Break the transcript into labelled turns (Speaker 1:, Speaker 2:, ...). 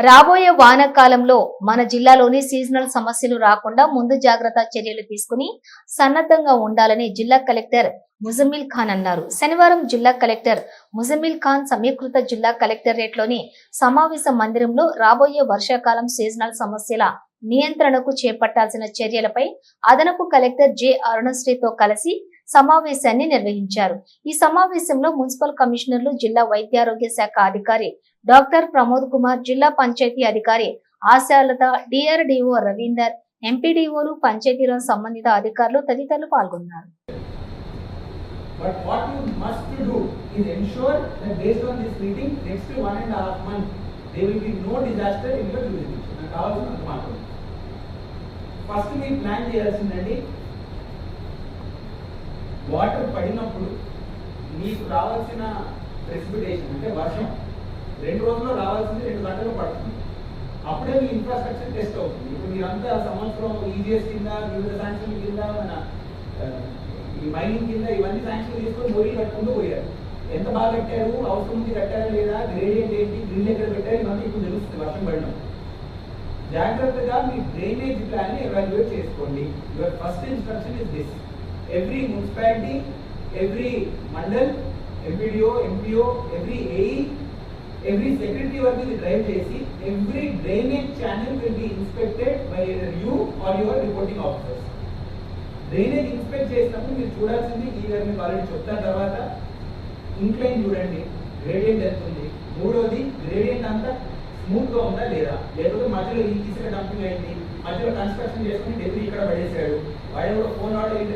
Speaker 1: రాబోయే వానాకాలంలో మన జిల్లాలోని సీజనల్ సమస్యలు రాకుండా ముందు జాగ్రత్త చర్యలు తీసుకుని సన్నద్ధంగా ఉండాలని జిల్లా కలెక్టర్ ముజమ్మిల్ ఖాన్ అన్నారు. శనివారం జిల్లా కలెక్టర్ ముజమ్మిల్ ఖాన్ సమీకృత జిల్లా కలెక్టరేట్లోని సమావేశ మందిరంలో రాబోయే వర్షాకాలం సీజనల్ సమస్యల నియంత్రణకు చేపట్టాల్సిన చర్యలపై అదనపు కలెక్టర్ జె అరుణశ్రీతో కలిసి సమావేశాన్ని నిర్వహించారు. ఈ సమావేశంలో మున్సిపల్ కమిషనర్లు జిల్లా వైద్యారోగ్య శాఖ అధికారి డాక్టర్ ప్రమోద్ కుమార్ జిల్లా పంచాయతీ అధికారి ఆశాలత డిఆర్డిఓ రవీందర్ ఎంపీడీఓలు పంచాయతీరాజ్ సంబంధిత అధికారులు తదితరులు పాల్గొన్నారు.
Speaker 2: But what you must do is ensure that based on this reading, next to one and a half month, there will be no disaster in your jurisdiction. నాకు కావాల్సినంత మాత్రం ఫస్ట్ మీరు ప్లాన్ చేయాల్సిందండి వాటర్ పడినప్పుడు మీకు రావాల్సిన ప్రెసిపిటేషన్ అంటే వర్షం రెండు రోజుల్లో రావాల్సింది రెండు గంటలు పడుతుంది. అప్పుడే మీ ఇన్ఫ్రాస్ట్రక్చర్ టెస్ట్ అవుతుంది. ఇప్పుడు మీరంతా సంవత్సరం ఈజీఎస్ కింద వివిధ శాంక్షన్ కింద మన ఈ మైనింగ్ కింద ఇవన్నీ శాంక్షన్ తీసుకొని బోరీ కట్టుకుంటూ పోయారు. ఎంత బాగా కట్టారు? అవసరం ఉంది కట్టారా లేదా? గ్రేడియంట్ ఏంటి? గ్రిల్ ఎక్కడ పెట్టారు? ఇవన్నీ ఇప్పుడు తెలుస్తుంది వర్షం పడడం జాగ్రత్తగా మీ డ్రైనేజ్ ప్లాన్ ఎవాల్యుయేట్ చేసుకోండి. Your first instruction is this every municipality every mandal MPDO MPO every AE every secretary వరకు ఇది డ్రైవ్ చేసి every drainage channel will be inspected by you or your reporting officers drainage inspect చేసినప్పుడు మీరు చూడాల్సింది ఈ గారు మీకు ఆల్రెడీ చెప్తాను తర్వాత ఇంక్లైన్ చూడండి గ్రేడియంట్ ఎంత ఉంది? మూడోది గ్రేడియంట్ అంతా స్మూత్గా ఉందా లేదా? లేకపోతే మధ్యలో ఈ తీసుకున్న డంపింగ్ అయింది మధ్యలో కన్స్ట్రక్షన్ చేసుకుని డెబ్రీ ఇక్కడ పడేశాడు. వాడు కూడా ఫోన్ ఆర్డర్